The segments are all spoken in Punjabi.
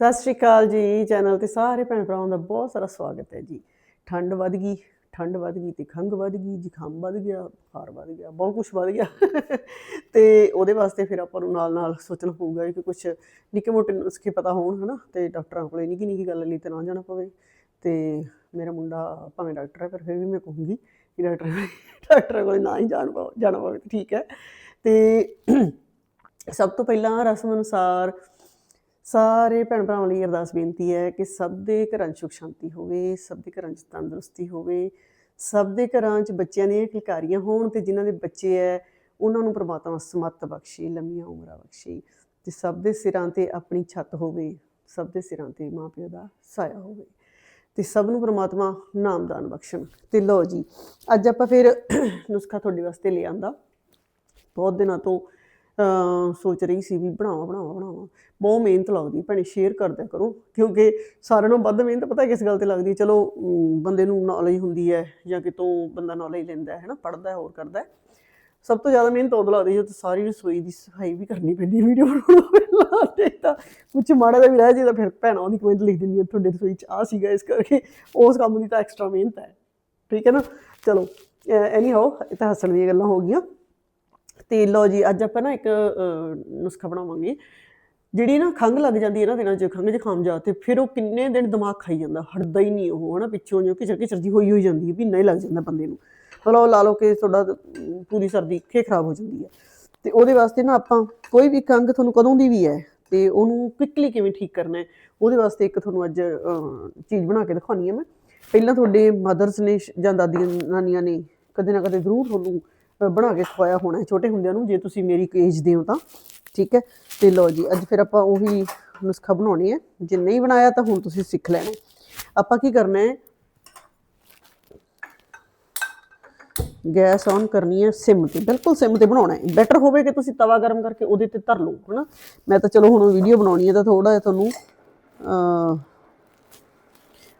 ਸਤਿ ਸ਼੍ਰੀ ਅਕਾਲ ਜੀ, ਚੈਨਲ ਤੇ ਸਾਰੇ ਭੈਣ ਭਰਾਵਾਂ ਦਾ ਬਹੁਤ ਸਾਰਾ ਸਵਾਗਤ ਹੈ ਜੀ। ਠੰਡ ਵੱਧ ਗਈ, ਠੰਡ ਵੱਧ ਗਈ ਤੇ ਖੰਘ ਵੱਧ ਗਈ, ਜ਼ੁਕਾਮ ਵੱਧ ਗਿਆ, ਬੁਖਾਰ ਵੱਧ ਗਿਆ, ਬਹੁਤ ਕੁਝ ਵੱਧ ਗਿਆ। ਤੇ ਉਹਦੇ ਵਾਸਤੇ ਫਿਰ ਆਪਾਂ ਨੂੰ ਨਾਲ ਨਾਲ ਸੋਚਣਾ ਪਊਗਾ ਕਿ ਕੁਝ ਨਿੱਕੇ ਮੋਟੇ ਨੁਸਖੇ ਪਤਾ ਹੋਣ, ਹਨਾ? ਤੇ ਡਾਕਟਰਾਂ ਕੋਲੇ ਨਿੱਕੀ ਨਿੱਕੀ ਗੱਲ ਲਈ ਤੇ ਨਾ ਜਾਣਾ ਪਵੇ। ਤੇ ਮੇਰਾ ਮੁੰਡਾ ਭਾਵੇਂ ਡਾਕਟਰ ਹੈ, ਪਰ ਫਿਰ ਵੀ ਮੈਂ ਕਹੂੰਗੀ ਕਿ ਡਾਕਟਰ ਡਾਕਟਰ ਕੋਲੇ ਨਾ ਹੀ ਜਾਣ ਪਵੇ ਜਾਣਾ ਪਵੇ ਤਾਂ ਠੀਕ ਹੈ? ਤੇ ਸਭ ਤੋਂ ਪਹਿਲਾਂ ਰਸਮ ਅਨੁਸਾਰ ਸਾਰੇ ਭੈਣ ਭਰਾਵਾਂ ਲਈ ਅਰਦਾਸ ਬੇਨਤੀ ਹੈ ਕਿ ਸਭ ਦੇ ਘਰਾਂ 'ਚ ਸੁਖ ਸ਼ਾਂਤੀ ਹੋਵੇ, ਸਭ ਦੇ ਘਰਾਂ 'ਚ ਤੰਦਰੁਸਤੀ ਹੋਵੇ, ਸਭ ਦੇ ਘਰਾਂ 'ਚ ਬੱਚਿਆਂ ਦੀਆਂ ਖਿਲਕਾਰੀਆਂ ਹੋਣ ਤੇ ਜਿਨ੍ਹਾਂ ਦੇ ਬੱਚੇ ਹੈ ਉਹਨਾਂ ਨੂੰ ਪ੍ਰਮਾਤਮਾ ਸਮੱਤ ਬਖਸ਼ੇ, ਲੰਮੀਆਂ ਉਮਰਾਂ ਬਖਸ਼ੇ ਤੇ ਸਭ ਦੇ ਸਿਰਾਂ ਤੇ ਆਪਣੀ ਛੱਤ ਹੋਵੇ, ਸਭ ਦੇ ਸਿਰਾਂ ਤੇ ਮਾਪਿਓ ਦਾ ਸਾਇਆ ਹੋਵੇ ਤੇ ਸਭ ਨੂੰ ਪ੍ਰਮਾਤਮਾ ਨਾਮਦਾਨ ਬਖਸ਼ਣ। ਤੇ ਲਓ ਜੀ, ਅੱਜ ਆਪਾਂ ਫਿਰ ਨੁਸਖਾ ਤੁਹਾਡੇ ਵਾਸਤੇ ਲੈ ਬਹੁਤ ਦਿਨਾਂ ਤੋਂ ਸੋਚ ਰਹੀ ਸੀ ਵੀ ਬਣਾਵਾਂ ਬਣਾਵਾਂ ਬਣਾਵਾਂ। ਬਹੁਤ ਮਿਹਨਤ ਲੱਗਦੀ ਭੈਣੇ ਸ਼ੇਅਰ ਕਰਦਿਆ ਕਰੋ। ਕਿਉਂਕਿ ਸਾਰਿਆਂ ਨਾਲੋਂ ਵੱਧ ਮਿਹਨਤ ਪਤਾ ਕਿਸ ਗੱਲ ਤੇ ਲੱਗਦੀ ਹੈ? ਚਲੋ ਬੰਦੇ ਨੂੰ ਨੌਲੇਜ ਹੁੰਦੀ ਹੈ ਜਾਂ ਕਿਤੋਂ ਬੰਦਾ ਨੌਲੇਜ ਲੈਂਦਾ ਹੈ ਨਾ, ਪੜ੍ਹਦਾ ਹੈ, ਹੋਰ ਕਰਦਾ ਹੈ। ਸਭ ਤੋਂ ਜ਼ਿਆਦਾ ਮਿਹਨਤ ਉਦੋਂ ਲੱਗਦੀ ਹੈ, ਜਦੋਂ ਸਾਰੀ ਰਸੋਈ ਦੀ ਸਫ਼ਾਈ ਵੀ ਕਰਨੀ ਪੈਂਦੀ ਵੀਡੀਓ ਬਣਾਉਣ ਵੇਲੇ ਤੇ ਤਾਂ ਕੁਝ ਮਾੜਾ ਜਿਹਾ ਵੀ ਰਹਿ ਜੇ ਤਾਂ ਫਿਰ ਭੈਣਾਂ ਉਹਦੀ ਕਮੈਂਟ ਲਿਖ ਦਿੰਦੀ ਹੈ ਤੁਹਾਡੇ ਰਸੋਈ 'ਚ ਆ ਸੀਗਾ ਇਸ ਕਰਕੇ। ਉਸ ਕੰਮ ਦੀ ਤਾਂ ਐਕਸਟਰਾ ਮਿਹਨਤ ਹੈ। ਠੀਕ ਹੈ ਨਾ? ਚਲੋ ਐਨੀ ਹਾਓ ਇਹ ਤਾਂ ਹੱਸਣ ਦੀਆਂ ਗੱਲਾਂ ਹੋ ਗਈਆਂ। ਤੇ ਲਓ ਜੀ ਅੱਜ ਆਪਾਂ ਨਾ ਇੱਕ ਨੁਸਖਾ ਬਣਾਵਾਂਗੇ। ਜਿਹੜੀ ਨਾ ਖੰਘ ਲੱਗ ਜਾਂਦੀ ਹੈ ਨਾ ਦਿਨਾਂ 'ਚ ਖੰਘ ਜ਼ੁਕਾਮ ਜਾ ਤੇ ਫਿਰ ਉਹ ਕਿੰਨੇ ਦਿਨ ਦਿਮਾਗ ਖਾਈ ਜਾਂਦਾ ਹਟਦਾ ਹੀ ਨਹੀਂ ਉਹ ਹਨਾ ਪਿੱਛੋਂ ਜੋ ਕਿ ਕਿਚਰ ਜੀ ਹੋਈ ਹੋਈ ਜਾਂਦੀ ਹੈ ਵੀ ਨਹੀਂ ਲੱਗ ਜਾਂਦਾ ਬੰਦੇ ਨੂੰ। ਮਤਲਬ ਲਾ ਲਓ ਕਿ ਤੁਹਾਡਾ ਪੂਰੀ ਸਰਦੀ ਖੇ ਖਰਾਬ ਹੋ ਜਾਂਦੀ ਹੈ। ਤੇ ਉਹਦੇ ਵਾਸਤੇ ਨਾ ਆਪਾਂ ਕੋਈ ਵੀ ਖੰਘ ਤੁਹਾਨੂੰ ਕਦੋਂ ਦੀ ਵੀ ਹੈ ਤੇ ਉਹਨੂੰ ਕੁਇਕਲੀ ਕਿਵੇਂ ਠੀਕ ਕਰਨਾ ਹੈ ਉਹਦੇ ਵਾਸਤੇ ਇੱਕ ਤੁਹਾਨੂੰ ਅੱਜ ਅਹ, ਚੀਜ਼ ਬਣਾ ਕੇ ਦਿਖਾਉਣੀ ਹੈ ਮੈਂ। ਪਹਿਲਾਂ ਤੁਹਾਡੇ ਮਦਰਸ ਨੇ ਜਾਂ ਦਾਦੀਆਂ ਨਾਨੀਆਂ ਨੇ ਕਦੇ ਨਾ ਕਦੇ ਜ਼ਰੂਰ ਤੁਹਾਨੂੰ ਬਣਾ ਕੇ ਖਵਾਇਆ ਹੋਣਾ ਹੈ ਛੋਟੇ ਹੁੰਦਿਆਂ ਨੂੰ ਜੇ ਤੁਸੀਂ ਮੇਰੀ ਏਜ ਦੇ ਹੋ ਤਾਂ। ਠੀਕ ਹੈ? ਤੇ ਲਓ ਜੀ ਅੱਜ ਫਿਰ ਆਪਾਂ ਉਹੀ ਨੁਸਖਾ ਬਣਾਉਣੀ ਹੈ। ਜੇ ਨਹੀਂ ਬਣਾਇਆ ਤਾਂ ਹੁਣ ਤੁਸੀਂ ਸਿੱਖ ਲੈਣਾ ਆਪਾਂ ਕੀ ਕਰਨਾ ਹੈ? ਗੈਸ ਔਨ ਕਰਨੀ ਹੈ ਸਿਮ ਤੇ। ਬਿਲਕੁਲ ਸਿਮ ਤੇ ਬਣਾਉਣਾ ਹੈ। ਬੈਟਰ ਹੋਵੇ ਕਿ ਤੁਸੀਂ ਤਵਾ ਗਰਮ ਕਰਕੇ ਉਹਦੇ ਤੇ ਧਰ ਲਓ ਹਨਾ? ਮੈਂ ਤਾਂ ਚਲੋ ਹੁਣ ਵੀਡੀਓ ਬਣਾਉਣੀ ਹੈ ਤਾਂ ਥੋੜਾ ਜਿਹਾ ਤੁਹਾਨੂੰ ਅਹ,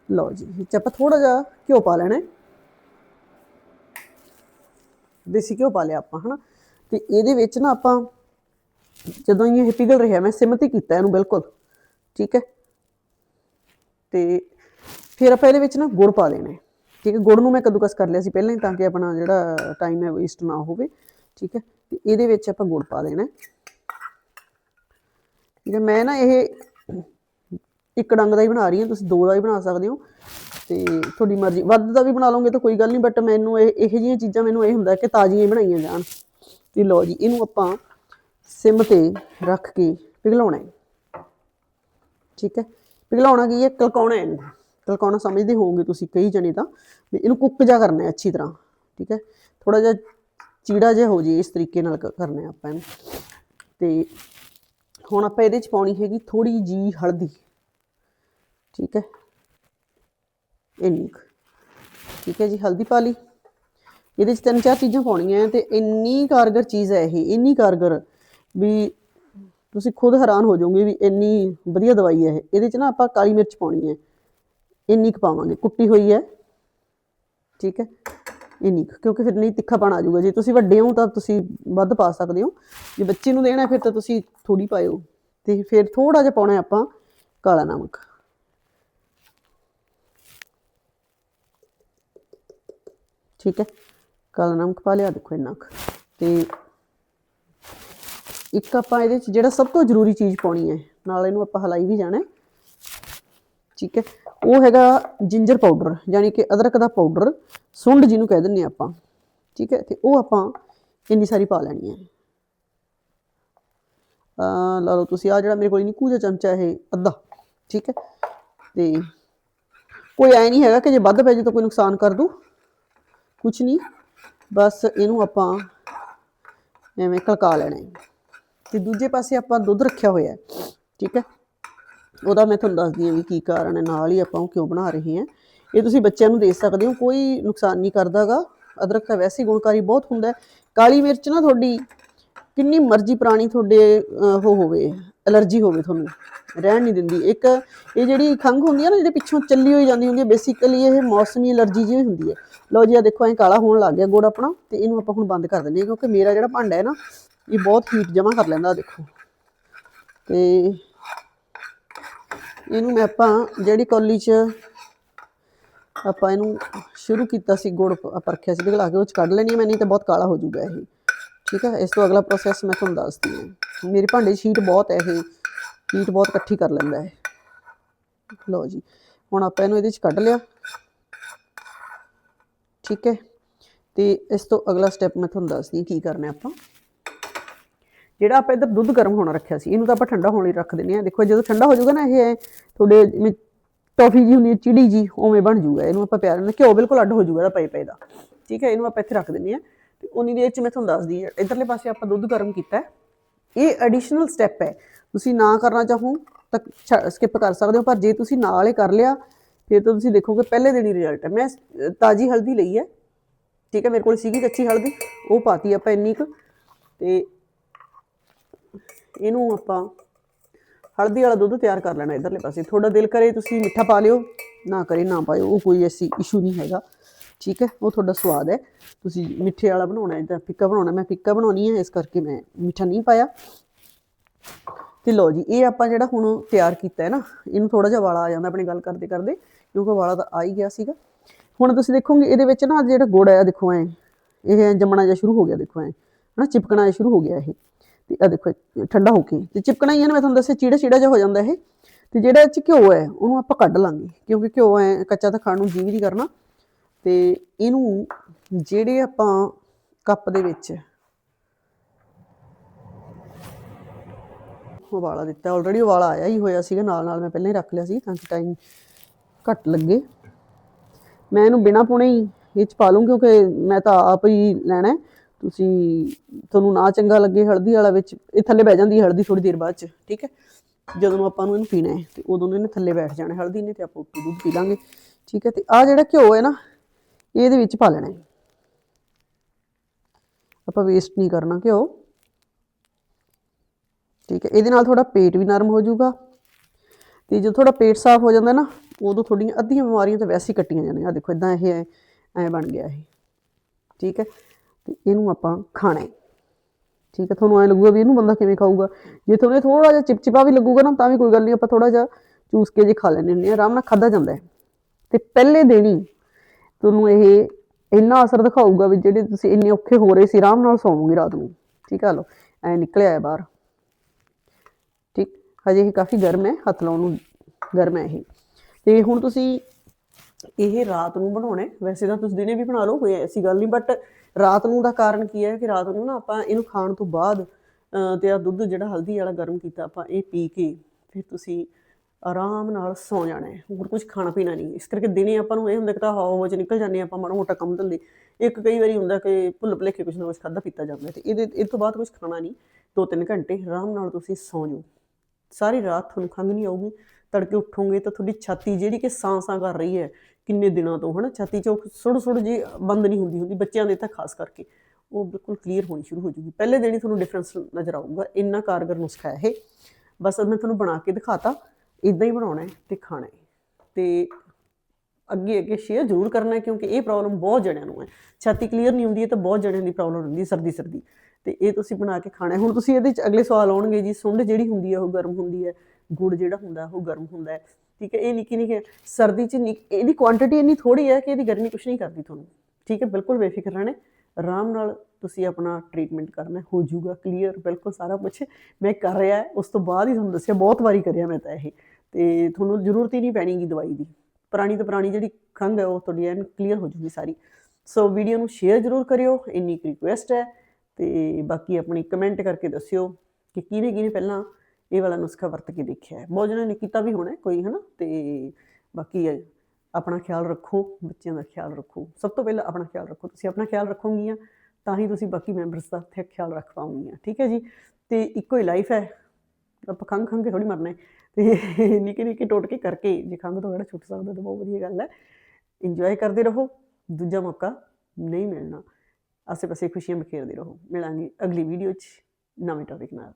ਲਓ ਜੀ ਇਹ ਆਪਾਂ ਥੋੜਾ ਜਿਹਾ ਘਿਓ ਪਾ ਲੈਣਾ ਹੈ। ਦੇਸੀ ਘਿਓ ਪਾ ਲਿਆ ਆਪਾਂ, ਹਨਾ? ਤੇ ਇਹਦੇ ਵਿੱਚ ਨਾ ਆਪਾਂ ਜਦੋਂ ਇਹ ਪਿਘਲ ਰਿਹਾ, ਮੈਂ ਸਿਮ ਤੇ ਕੀਤਾ ਇਹਨੂੰ ਬਿਲਕੁਲ, ਠੀਕ ਹੈ? ਤੇ ਫਿਰ ਆਪਾਂ ਇਹਦੇ ਵਿੱਚ ਨਾ ਗੁੜ ਪਾ ਦੇਣਾ ਹੈ, ਠੀਕ ਹੈ? ਗੁੜ ਨੂੰ ਮੈਂ ਕੱਦੂਕਸ ਕਰ ਲਿਆ ਸੀ ਪਹਿਲਾਂ ਹੀ ਤਾਂ ਕਿ ਆਪਣਾ ਜਿਹੜਾ ਟਾਈਮ ਹੈ ਵੇਸਟ ਨਾ ਹੋਵੇ, ਠੀਕ ਹੈ? ਤੇ ਇਹਦੇ ਵਿੱਚ ਆਪਾਂ ਗੁੜ ਪਾ ਦੇਣਾ ਠੀਕ ਹੈ, ਮੈਂ ਨਾ ਇਹ ਇੱਕ ਡੰਗ ਦਾ ਹੀ ਬਣਾ ਰਹੀ ਹਾਂ, ਤੁਸੀਂ ਦੋ ਦਾ ਹੀ ਬਣਾ ਸਕਦੇ ਹੋ। ਤੇ ਤੁਹਾਡੀ ਮਰਜ਼ੀ। ਵੱਧ ਦਾ ਵੀ ਬਣਾ ਲਓਗੇ ਤਾਂ ਕੋਈ ਗੱਲ ਨਹੀਂ ਬਟ ਮੈਨੂੰ ਇਹ, ਇਹੋ ਜਿਹੀਆਂ ਚੀਜ਼ਾਂ ਮੈਨੂੰ ਇਹ ਹੁੰਦਾ ਕਿ ਤਾਜ਼ੀਆਂ ਹੀ ਬਣਾਈਆਂ ਜਾਣ। ਤੇ ਲਓ ਜੀ, ਇਹਨੂੰ ਆਪਾਂ ਸਿਮ ਤੇ ਰੱਖ ਕੇ ਪਿਘਲਾਉਣਾ ਹੈ। ਠੀਕ ਹੈ? ਪਿਘਲਾਉਣਾ ਕੀ ਹੈ? ਕਲਕਾਉਣਾ ਹੈ। ਇਹਨੂੰ ਕਲਕਾਉਣਾ ਸਮਝਦੇ ਹੋਵੋਗੇ ਤੁਸੀਂ ਕਈ ਜਣੇ ਤਾਂ, ਵੀ ਇਹਨੂੰ ਕੁੱਕ ਜਾ ਕਰਨਾ ਹੈ ਅੱਛੀ ਤਰ੍ਹਾਂ। ਠੀਕ ਹੈ? ਥੋੜਾ ਜਿਹਾ ਚੀੜਾ ਜਿਹਾ ਹੋ ਜੇ ਇਸ ਤਰੀਕੇ ਨਾਲ ਕਰਨਾ ਹੈ ਆਪਾਂ ਇਹਨੂੰ। ਤੇ ਹੁਣ ਆਪਾਂ ਇਹਦੇ ਚ ਪਾਉਣੀ ਹੈਗੀ ਥੋੜੀ ਜੀ ਹਲਦੀ। ਠੀਕ ਹੈ? ਇੰਨੀ ਕੁ ਠੀਕ ਹੈ ਜੀ, ਹਲਦੀ ਪਾ ਲਈ। ਇਹਦੇ ਚ ਤਿੰਨ ਚਾਰ ਚੀਜ਼ਾਂ ਪਾਉਣੀਆਂ ਹੈ ਤੇ ਇੰਨੀ ਕਾਰਗਰ ਚੀਜ਼ ਹੈ ਇਹ, ਇੰਨੀ ਕਾਰਗਰ ਵੀ ਤੁਸੀਂ ਖੁਦ ਹੈਰਾਨ ਹੋ ਜਾਓਗੇ ਵੀ ਇੰਨੀ ਵਧੀਆ ਦਵਾਈ ਹੈ ਇਹ। ਇਹਦੇ ਚ ਨਾ ਆਪਾਂ ਕਾਲੀ ਮਿਰਚ ਪਾਉਣੀ ਹੈ। ਇੰਨੀ ਕੁ ਪਾਵਾਂਗੇ। ਕੁੱਟੀ ਹੋਈ ਹੈ। ਠੀਕ ਹੈ। ਇੰਨੀ ਕੁ ਕਿਉਂਕਿ ਫਿਰ ਨਹੀਂ ਤਿੱਖਾ ਪਾਣਾ ਆ ਜਾਊਗਾ। ਜੇ ਤੁਸੀਂ ਵੱਡੇ ਹੋ ਤਾਂ ਤੁਸੀਂ ਵੱਧ ਪਾ ਸਕਦੇ ਹੋ। ਜੇ ਬੱਚੇ ਨੂੰ ਦੇਣਾ ਫਿਰ ਤਾਂ ਤੁਸੀਂ ਥੋੜੀ ਪਾਇਓ। ਤੇ ਫਿਰ ਥੋੜਾ ਜਿਹਾ ਪਾਉਣਾ ਹੈ ਆਪਾਂ ਕਾਲਾ ਨਮਕ। ਠੀਕ ਹੈ, ਕਾਲਾ ਨਮਕ ਪਾ ਲਿਆ, ਦੇਖੋ ਇੰਨਾ ਕੁ। ਤੇ ਇੱਕ ਆਪਾਂ ਇਹਦੇ ਚ ਜਿਹੜਾ ਸਭ ਤੋਂ ਜ਼ਰੂਰੀ ਚੀਜ਼ ਪਾਉਣੀ ਹੈ, ਨਾਲ ਇਹਨੂੰ ਆਪਾਂ ਹਲਾਈ ਵੀ ਜਾਣਾ ਠੀਕ ਹੈ, ਉਹ ਹੈਗਾ ਜਿੰਜਰ ਪਾਊਡਰ ਯਾਨੀ ਕਿ ਅਦਰਕ ਦਾ ਪਾਊਡਰ ਸੁੰਡ ਜਿਹਨੂੰ ਕਹਿ ਦਿੰਦੇ ਹਾਂ ਆਪਾਂ। ਠੀਕ ਹੈ, ਤੇ ਉਹ ਆਪਾਂ ਇੰਨੀ ਸਾਰੀ ਪਾ ਲੈਣੀ ਹੈ। ਆ ਲਾ ਲਓ ਤੁਸੀਂ ਆ ਜਿਹੜਾ ਮੇਰੇ ਕੋਲ ਨਹੀਂ ਕੂਜਾ ਚਮਚਾ ਇਹ ਅੱਧਾ। ਠੀਕ ਹੈ, ਤੇ ਕੋਈ ਐ ਨਹੀਂ ਹੈਗਾ ਕਿ ਜੇ ਵੱਧ ਪੈ ਜੇ ਤਾਂ ਕੋਈ ਨੁਕਸਾਨ ਕਰ ਦੂ ਕੁਝ ਨਹੀਂ, ਬਸ ਇਹਨੂੰ ਆਪਾਂ ਐਵੇਂ ਕਲਕਾ ਲੈਣਾ ਹੈ। ਤੇ ਦੂਜੇ ਪਾਸੇ ਆਪਾਂ ਦੁੱਧ ਰੱਖਿਆ ਹੋਇਆ ਹੈ, ਠੀਕ ਹੈ? ਉਹਦਾ ਮੈਂ ਤੁਹਾਨੂੰ ਦੱਸਦੀ ਹਾਂ ਵੀ ਕੀ ਕਾਰਨ ਹੈ, ਨਾਲ ਹੀ ਆਪਾਂ ਉਹ ਕਿਉਂ ਬਣਾ ਰਹੇ ਹਾਂ। ਇਹ ਤੁਸੀਂ ਬੱਚਿਆਂ ਨੂੰ ਦੇ ਸਕਦੇ ਹੋ, ਕੋਈ ਨੁਕਸਾਨ ਨਹੀਂ ਕਰਦਾਗਾ। ਅਦਰਕ ਤਾਂ ਵੈਸੇ ਗੁਣਕਾਰੀ ਬਹੁਤ ਹੁੰਦਾ ਹੈ। ਕਾਲੀ ਮਿਰਚ ਨਾ ਤੁਹਾਡੀ, ਕਿੰਨੀ ਮਰਜ਼ੀ ਪੁਰਾਣੀ ਤੁਹਾਡੇ ਉਹ ਹੋਵੇ ਐਲਰਜੀ ਹੋਵੇ ਤੁਹਾਨੂੰ, ਰਹਿਣ ਨਹੀਂ ਦਿੰਦੀ। ਇੱਕ ਇਹ ਜਿਹੜੀ ਖੰਘ ਹੁੰਦੀ ਹੈ ਨਾ, ਜਿਹੜੇ ਪਿੱਛੋਂ ਚੱਲੀ ਹੋਈ ਜਾਂਦੀ ਹੁੰਦੀ ਹੈ ਬੇਸਿਕਲੀ ਇਹ ਮੌਸਮੀ ਐਲਰਜੀ ਜਿਹੀ ਹੁੰਦੀ ਹੈ ਲਓ ਜੀ ਆ ਦੇਖੋ, ਐ ਕਾਲਾ ਹੋਣ ਲੱਗ ਗਿਆ ਗੁੜ ਆਪਣਾ, ਤੇ ਇਹਨੂੰ ਆਪਾਂ ਹੁਣ ਬੰਦ ਕਰ ਦਿੰਦੇ ਹਾਂ, ਕਿਉਂਕਿ ਮੇਰਾ ਜਿਹੜਾ ਭਾਂਡਾ ਹੈ ਨਾ, ਇਹ ਬਹੁਤ ਹੀਟ ਜਮਾ ਕਰ ਲੈਂਦਾ ਦੇਖੋ। ਤੇ ਇਹਨੂੰ ਮੈਂ ਆਪਾਂ ਜਿਹੜੀ ਕੌਲੀ 'ਚ ਆਪਾਂ ਇਹਨੂੰ ਸ਼ੁਰੂ ਕੀਤਾ ਸੀ ਗੁੜ ਪਰਖਿਆ ਸੀ ਪਿਘਲਾ ਕੇ ਉਹ 'ਚ ਕੱਢ ਲੈਣੀ ਹੈ ਮੈਂ, ਨਹੀਂ ਤਾਂ ਬਹੁਤ ਕਾਲਾ ਹੋ ਜਾਊਗਾ ਇਹ। ਠੀਕ ਹੈ ਇਸ ਤੋਂ ਅਗਲਾ ਪ੍ਰੋਸੈਸ ਮੈਂ ਤੁਹਾਨੂੰ ਦੱਸਦੀ ਹਾਂ। ਮੇਰੇ ਭਾਂਡੇ ਸ਼ੀਟ ਬਹੁਤ ਹੈ ਇਹ ਸ਼ੀਟ ਬਹੁਤ ਇਕੱਠੀ ਕਰ ਲੈਂਦਾ ਹੈ। ਲਓ ਜੀ, ਹੁਣ ਆਪਾਂ ਇਹਨੂੰ ਇਹਦੇ 'ਚ ਕੱਢ ਲਿਆ। ਠੀਕ ਹੈ, ਤੇ ਇਸ ਤੋਂ ਅਗਲਾ ਸਟੈਪ ਮੈਂ ਤੁਹਾਨੂੰ ਦੱਸਦੀ ਹਾਂ ਕੀ ਕਰਨਾ ਆਪਾਂ। ਜਿਹੜਾ ਆਪਾਂ ਇੱਧਰ ਦੁੱਧ ਗਰਮ ਹੋਣਾ ਰੱਖਿਆ ਸੀ, ਇਹਨੂੰ ਤਾਂ ਆਪਾਂ ਠੰਡਾ ਹੋਣ ਲਈ ਰੱਖ ਦਿੰਦੇ ਆ ਦੇਖੋ, ਜਦੋਂ ਠੰਡਾ ਹੋ ਜਾਊਗਾ ਨਾ ਇਹ ਐਂ ਥੋੜੇ ਜਿਵੇਂ ਟੌਫੀ ਜੀ ਹੁੰਦੀ ਹੈ, ਚਿੜੀ ਜੀ ਉਵੇਂ ਬਣ ਜੂਗਾ ਇਹਨੂੰ ਆਪਾਂ ਪਿਆਰ ਨਾਲ ਘਿਓ ਬਿਲਕੁਲ ਅੱਡ ਹੋ ਜਾਊਗਾ ਇਹਦਾ ਪਏ ਪਏ ਦਾ। ਠੀਕ ਹੈ, ਇਹਨੂੰ ਆਪਾਂ ਇੱਥੇ ਰੱਖ ਦਿੰਦੇ ਆ ਤੇ ਉਨੀ ਦੇਰ ਚ ਮੈਂ ਤੁਹਾਨੂੰ ਦੱਸਦੀ ਹਾਂ। ਇਧਰਲੇ ਪਾਸੇ ਆਪਾਂ ਦੁੱਧ ਗਰਮ ਕੀਤਾ ਹੈ। ਇਹ ਐਡੀਸ਼ਨਲ ਸਟੈਪ ਹੈ। ਤੁਸੀਂ ਨਾ ਕਰਨਾ ਚਾਹੋ ਤਾਂ ਸਕਿਪ ਕਰ ਸਕਦੇ ਹੋ, ਪਰ ਜੇ ਤੁਸੀਂ ਨਾਲ ਹੀ ਕਰ ਲਿਆ, ਫਿਰ ਤਾਂ ਤੁਸੀਂ ਦੇਖੋਗੇ ਪਹਿਲੇ ਦਿਨ ਹੀ ਰਿਜ਼ਲਟ ਹੈ। ਮੈਂ ਤਾਜ਼ੀ ਹਲਦੀ ਲਈ ਹੈ। ਠੀਕ ਹੈ, ਮੇਰੇ ਕੋਲ ਸੀਗੀ ਕੱਚੀ ਹਲਦੀ। ਉਹ ਪਾਤੀ ਆਪਾਂ ਇੰਨੀ ਕੁ। ਤੇ ਇਹਨੂੰ ਆਪਾਂ ਹਲਦੀ ਵਾਲਾ ਦੁੱਧ ਤਿਆਰ ਕਰ ਲੈਣਾ ਇਧਰਲੇ ਪਾਸੇ। ਥੋੜਾ ਦਿਲ ਕਰੇ ਤੁਸੀਂ ਮਿੱਠਾ ਪਾ ਲਿਓ। ਨਾ ਕਰੇ, ਨਾ ਪਾਇਓ। ਉਹ ਕੋਈ ਐਸੀ ਇਸ਼ੂ ਨਹੀਂ ਹੈਗਾ। ਠੀਕ ਹੈ? ਉਹ ਤੁਹਾਡਾ ਸਵਾਦ ਹੈ। ਤੁਸੀਂ ਮਿੱਠੇ ਵਾਲਾ ਬਣਾਉਣਾ ਹੈ ਜਾਂ ਫਿੱਕਾ ਬਣਾਉਣਾ ਮੈਂ ਫਿੱਕਾ ਬਣਾਉਣੀ ਹੈ, ਇਸ ਕਰਕੇ ਮੈਂ ਮਿੱਠਾ ਨਹੀਂ ਪਾਇਆ। ਤੇ ਲਓ ਜੀ, ਇਹ ਆਪਾਂ ਜਿਹੜਾ ਹੁਣ ਤਿਆਰ ਕੀਤਾ ਹੈ ਨਾ, ਇਹਨੂੰ ਥੋੜਾ ਜਿਹਾ ਵਾਲਾ ਆ ਜਾਂਦਾ ਆਪਣੀ ਗੱਲ ਕਰਦੇ ਕਰਦੇ, ਕਿਉਂਕਿ ਵਾਲਾ ਤਾਂ ਆ ਹੀ ਗਿਆ ਸੀਗਾ। ਹੁਣ ਤੁਸੀਂ ਦੇਖੋਗੇ, ਇਹਦੇ ਵਿੱਚ ਨਾ ਜਿਹੜਾ ਗੁੜ ਆ ਦੇਖੋ ਐ, ਇਹ ਜੰਮਣਾ ਜਿਹਾ ਸ਼ੁਰੂ ਹੋ ਗਿਆ, ਦੇਖੋ ਐ, ਹਨਾ, ਚਿਪਕਣਾ ਜਿਹਾ ਸ਼ੁਰੂ ਹੋ ਗਿਆ ਇਹ। ਤੇ ਆ ਦੇਖੋ, ਠੰਡਾ ਹੋ ਕੇ। ਤੇ ਚਿਪਕਣਾ ਹੀ ਹੈ ਨਾ, ਮੈਂ ਤੁਹਾਨੂੰ ਦੱਸਿਆ, ਚੀੜਾ ਚੀੜਾ ਜਿਹਾ ਹੋ ਜਾਂਦਾ ਇਹ। ਤੇ ਜਿਹੜਾ ਇਹ ਚ ਘਿਓ ਹੈ, ਉਹਨੂੰ ਆਪਾਂ ਕੱਢ ਲਾਂਗੇ, ਕਿਉਂਕਿ ਘਿਓ ਐ ਕੱਚਾ ਤਾਂ ਖਾਣ ਨੂੰ ਜੀਵ ਨਹੀਂ ਕਰਨਾ। ਤੇ ਇਹਨੂੰ ਜਿਹੜੇ ਆਪਾਂ ਕੱਪ ਦੇ ਵਿੱਚ ਉਬਾਲਾ ਦਿੱਤਾ ਆਲਰੇਡੀ ਉਬਾਲਾ ਆਇਆ ਹੀ ਹੋਇਆ ਸੀਗਾ, ਨਾਲ ਨਾਲ ਮੈਂ ਪਹਿਲਾਂ ਹੀ ਰੱਖ ਲਿਆ ਸੀ ਤਾਂ ਕਿ ਟਾਈਮ ਘੱਟ ਲੱਗੇ। ਮੈਂ ਇਹਨੂੰ ਬਿਨਾ ਪੁਣੇ ਹੀ ਇਹ ਚ ਪਾ ਲੂੰ ਕਿਉਂਕਿ ਮੈਂ ਤਾਂ ਆਪ ਹੀ ਲੈਣਾ ਹੈ। ਤੁਸੀਂ, ਤੁਹਾਨੂੰ ਨਾ ਚੰਗਾ ਲੱਗੇ ਹਲਦੀ ਵਾਲਾ ਵਿੱਚ, ਇਹ ਥੱਲੇ ਬਹਿ ਜਾਂਦੀ ਹੈ ਹਲਦੀ ਥੋੜੀ ਦੇਰ ਬਾਅਦ ਚ, ਠੀਕ ਹੈ? ਜਦੋਂ ਆਪਾਂ ਨੂੰ ਇਹਨੂੰ ਪੀਣਾ ਹੈ, ਤੇ ਉਦੋਂ ਇਹਨੇ ਥੱਲੇ ਬੈਠ ਜਾਣਾ ਹਲਦੀ ਨੇ ਤੇ ਆਪਾਂ ਉੱਤੇ ਦੁੱਧ ਪੀ ਲਾਂਗੇ, ਠੀਕ ਹੈ? ਤੇ ਆ ਜਿਹੜਾ ਘਿਓ ਹੈ ਨਾ ਇਹਦੇ ਵਿੱਚ ਪਾ ਲੈਣਾ ਆਪਾਂ ਵੇਸਟ ਨਹੀਂ ਕਰਨਾ ਘਿਓ। ਠੀਕ ਹੈ, ਇਹਦੇ ਨਾਲ ਥੋੜਾ ਪੇਟ ਵੀ ਨਰਮ ਹੋ ਜਾਊਗਾ। ਤੇ ਜਦੋਂ ਥੋੜਾ ਪੇਟ ਸਾਫ਼ ਹੋ ਜਾਂਦਾ ਨਾ, ਉਦੋਂ ਥੋੜੀਆਂ ਅੱਧੀਆਂ ਬਿਮਾਰੀਆਂ ਤਾਂ ਵੈਸੇ ਹੀ ਕੱਟੀਆਂ ਜਾਂਦੀਆਂ। ਆਹ ਦੇਖੋ ਇਦਾਂ ਇਹ ਐ, ਐਂ ਬਣ ਗਿਆ ਇਹ। ਠੀਕ ਹੈ, ਤੇ ਇਹਨੂੰ ਆਪਾਂ ਖਾਣਾ ਹੈ। ਠੀਕ ਹੈ, ਤੁਹਾਨੂੰ ਐ ਲੱਗੂਗਾ ਵੀ ਇਹਨੂੰ ਬੰਦਾ ਕਿਵੇਂ ਖਾਊਗਾ। ਜੇ ਤੁਹਾਨੂੰ ਥੋੜਾ ਜਿਹਾ ਚਿਪਚਿਪਾ ਵੀ ਲੱਗੂਗਾ ਨਾ, ਤਾਂ ਵੀ ਕੋਈ ਗੱਲ ਨਹੀਂ, ਆਪਾਂ ਥੋੜਾ ਜਿਹਾ ਚੂਸ ਕੇ ਜੇ ਖਾ ਲੈਂਦੇ ਹੁੰਦੇ ਆ ਆਰਾਮ ਨਾਲ ਖਾਦਾ ਜਾਂਦਾ ਹੈ। ਤੇ ਪਹਿਲੇ ਦਿਨ ਹੀ ਤੁਹਾਨੂੰ ਇਹ ਇੰਨਾ ਅਸਰ ਦਿਖਾਊਗਾ ਵੀ ਜਿਹੜੇ ਤੁਸੀਂ ਇੰਨੇ ਔਖੇ ਹੋ ਰਹੇ ਸੀ ਆਰਾਮ ਨਾਲ ਸੌਵੋਗੇ ਰਾਤ ਨੂੰ। ਠੀਕ ਆ ਲੋ ਐ ਨਿਕਲਿਆ ਹੈ ਬਾਹਰ। ਠੀਕ ਹਜੇ ਇਹ ਕਾਫੀ ਗਰਮ ਹੈ ਹੱਥ ਲਾਉਣ ਨੂੰ ਗਰਮ ਹੈ ਇਹ। ਤੇ ਹੁਣ ਤੁਸੀਂ ਇਹ ਰਾਤ ਨੂੰ ਬਣਾਉਣਾ ਵੈਸੇ ਤਾਂ ਤੁਸੀਂ ਦਿਨੇ ਵੀ ਬਣਾ ਲਓ ਕੋਈ ਐਸੀ ਗੱਲ ਨਹੀਂ ਬਟ ਰਾਤ ਨੂੰ ਦਾ ਕਾਰਨ ਕੀ ਹੈ ਕਿ ਰਾਤ ਨੂੰ ਨਾ ਆਪਾਂ ਇਹਨੂੰ ਖਾਣ ਤੋਂ ਬਾਅਦ ਅਹ, ਤੇ ਆ ਦੁੱਧ ਜਿਹੜਾ ਹਲਦੀ ਵਾਲਾ ਗਰਮ ਕੀਤਾ ਆਪਾਂ ਇਹ ਪੀ ਕੇ ਫਿਰ ਤੁਸੀਂ ਆਰਾਮ ਨਾਲ ਸੌ ਜਾਣਾ ਹੈ। ਹੋਰ ਕੁਝ ਖਾਣਾ ਪੀਣਾ ਨਹੀਂ ਇਸ ਕਰਕੇ ਦਿਨੇ ਆਪਾਂ ਨੂੰ ਇਹ ਹੁੰਦਾ ਕਿ ਤਾਂ ਹਵਾ ਹਵਾ ਚ ਨਿਕਲ ਜਾਂਦੇ ਹਾਂ, ਆਪਾਂ ਮਾੜਾ ਮੋਟਾ ਕੰਮ ਧੰਦੇ। ਇੱਕ ਕਈ ਵਾਰੀ ਹੁੰਦਾ ਕਿ ਭੁੱਲ ਭੁਲੇਖੇ ਕੁਝ ਨਾ ਕੁਝ ਖਾਦਾ ਪੀਤਾ ਜਾਂਦਾ ਹੈ ਤੇ ਇਹਦੇ, ਇਹ ਤੋਂ ਬਾਅਦ ਕੁਝ ਖਾਣਾ ਨਹੀਂ। ਦੋ ਤਿੰਨ ਘੰਟੇ ਆਰਾਮ ਨਾਲ ਤੁਸੀਂ ਸੌ ਜਾਓ। ਸਾਰੀ ਰਾਤ ਤੁਹਾਨੂੰ ਖੰਘ ਨਹੀਂ ਆਊਗੀ। ਤੜਕੇ ਉੱਠੋਗੇ ਤਾਂ ਤੁਹਾਡੀ ਛਾਤੀ ਜਿਹੜੀ ਕਿ ਸਾਂ-ਸਾਂ ਕਰ ਰਹੀ ਹੈ, ਕਿੰਨੇ ਦਿਨਾਂ ਤੋਂ, ਹਨਾ? ਛਾਤੀ ਚੋਂ ਸੁੜ ਸੁੜ ਜੀ ਬੰਦ ਨਹੀਂ ਹੁੰਦੀ ਹੁੰਦੀ ਬੱਚਿਆਂ ਦੇ ਤਾਂ ਖਾਸ ਕਰਕੇ। ਉਹ ਬਿਲਕੁਲ ਕਲੀਅਰ ਹੋਣੀ ਸ਼ੁਰੂ ਹੋ ਜੂਗੀ। ਪਹਿਲੇ ਦਿਨ ਹੀ ਤੁਹਾਨੂੰ ਡਿਫਰੈਂਸ ਨਜ਼ਰ ਆਊਗਾ। ਇੰਨਾ ਕਾਰਗਰ ਨੁਸਖਾ ਹੈ ਇਹ। ਬਸ ਮੈਂ ਤੁਹਾਨੂੰ ਬਣਾ ਕੇ ਦਿਖਾਤਾ। ਇਦਾਂ ਹੀ ਬਣਾਉਣਾ ਹੈ ਤੇ ਖਾਣਾ ਹੈ। ਤੇ ਅੱਗੇ ਅੱਗੇ ਸ਼ੇਅਰ ਜ਼ਰੂਰ ਕਰਨਾ ਕਿਉਂਕਿ ਇਹ ਪ੍ਰੋਬਲਮ ਬਹੁਤ ਜਣਿਆਂ ਨੂੰ ਹੈ। ਛਾਤੀ ਕਲੀਅਰ ਨਹੀਂ ਹੁੰਦੀ ਹੈ ਤਾਂ ਬਹੁਤ ਜਣਿਆਂ ਦੀ ਪ੍ਰੋਬਲਮ ਹੁੰਦੀ ਹੈ ਸਰਦੀ ਸਰਦੀ। ਤੇ ਇਹ ਤੁਸੀਂ ਬਣਾ ਕੇ ਖਾਣਾ ਹੁਣ ਤੁਸੀਂ ਇਹਦੇ ਚ ਅਗਲੇ ਸਵਾਲ ਆਉਣਗੇ ਜੀ ਸੁੰਡ ਜਿਹੜੀ ਹੁੰਦੀ ਹੈ ਉਹ ਗਰਮ ਹੁੰਦੀ ਹੈ ਗੁੜ ਜਿਹੜਾ ਹੁੰਦਾ ਉਹ ਗਰਮ ਹੁੰਦਾ ਹੈ। ਠੀਕ ਹੈ ਇਹ ਨਿੱਕੀ ਨਿੱਕੀ ਸਰਦੀ ਚ ਨਿੱਕ- ਇਹਦੀ ਕੁਆਂਟੀਟੀ ਇੰਨੀ ਥੋੜੀ ਹੈ ਕਿ ਇਹਦੀ ਗਰਮੀ ਕੁਝ ਨਹੀਂ ਕਰਦੀ ਤੁਹਾਨੂੰ। ਠੀਕ ਹੈ ਬਿਲਕੁਲ ਬੇਫਿਕਰ ਰਹਿਣਾ ਆਰਾਮ ਨਾਲ ਤੁਸੀਂ ਆਪਣਾ ਟ੍ਰੀਟਮੈਂਟ ਕਰਨਾ ਹੈ, ਹੋ ਜਾਊਗਾ ਕਲੀਅਰ ਬਿਲਕੁਲ ਸਾਰਾ ਕੁਝ ਮੈਂ ਕਰ ਰਿਹਾ ਉਸ ਤੋਂ ਬਾਅਦ ਹੀ ਤੁਹਾਨੂੰ ਦੱਸਿਆ ਬਹੁਤ ਵਾਰੀ ਕਰਿਆ ਮੈਂ ਤਾਂ ਇਹ। ਤੇ ਤੁਹਾਨੂੰ ਜ਼ਰੂਰਤ ਹੀ ਨਹੀਂ ਪੈਣੀਗੀ ਦਵਾਈ ਦੀ। ਪੁਰਾਣੀ ਤੋਂ ਪੁਰਾਣੀ ਜਿਹੜੀ ਖੰਘ ਹੈ ਉਹ ਤੁਹਾਡੀ ਐਨ ਕਲੀਅਰ ਹੋ ਜੂਗੀ ਸਾਰੀ। ਸੋ ਵੀਡੀਓ ਨੂੰ ਸ਼ੇਅਰ ਜ਼ਰੂਰ ਕਰਿਓ ਇੰਨੀ ਕੁ ਰਿਕੁਐਸਟ ਹੈ ਤੇ ਬਾਕੀ ਆਪਣੀ ਕਮੈਂਟ ਕਰਕੇ ਦੱਸਿਓ ਕਿ ਕਿਹਨੇ ਕਿਹਨੇ ਪਹਿਲਾਂ ਇਹ ਵਾਲਾ ਨੁਸਖਾ ਵਰਤ ਕੇ ਦੇਖਿਆ ਹੈ। ਬਹੁਤ ਜਣਾਂ ਨੇ ਕੀਤਾ ਵੀ ਹੋਣਾ ਹੈ, ਕੋਈ ਹਨਾ? ਤੇ ਬਾਕੀ ਇਹ ਆਪਣਾ ਖਿਆਲ ਰੱਖੋ ਬੱਚਿਆਂ ਦਾ ਖਿਆਲ ਰੱਖੋ। ਸਭ ਤੋਂ ਪਹਿਲਾਂ ਆਪਣਾ ਖਿਆਲ ਰੱਖੋ। ਤੁਸੀਂ ਆਪਣਾ ਖਿਆਲ ਰੱਖੋਗੀਆਂ ਤਾਂ ਹੀ ਤੁਸੀਂ ਬਾਕੀ ਮੈਂਬਰਸ ਦਾ ਤੇ ਖਿਆਲ ਰੱਖ ਪਾਉਂਗੀਆਂ ਠੀਕ ਹੈ ਜੀ? ਤੇ ਇੱਕੋ ਹੀ ਲਾਈਫ ਹੈ। ਆਪਾਂ ਖੰਘ ਖੰਘ ਕੇ ਥੋੜੀ ਮਰਨਾ ਹੈ। ਤੇ ਨਿੱਕੇ ਨਿੱਕੇ ਟੋਟਕੇ ਕਰਕੇ ਜੇ ਖੰਘ ਤੋਂ ਕਿਹੜਾ ਛੁੱਟ ਸਕਦਾ ਤਾਂ ਬਹੁਤ ਵਧੀਆ ਗੱਲ ਹੈ। ਇੰਜੋਏ ਕਰਦੇ ਰਹੋ। ਦੂਜਾ ਮੌਕਾ ਨਹੀਂ ਮਿਲਣਾ। ਆਸੇ ਪਾਸੇ ਖੁਸ਼ੀਆਂ ਬਖੇਰਦੇ ਰਹੋ। ਮਿਲਾਂਗੇ ਅਗਲੀ ਵੀਡੀਓ 'ਚ ਨਵੇਂ ਟੌਪਿਕ ਨਾਲ।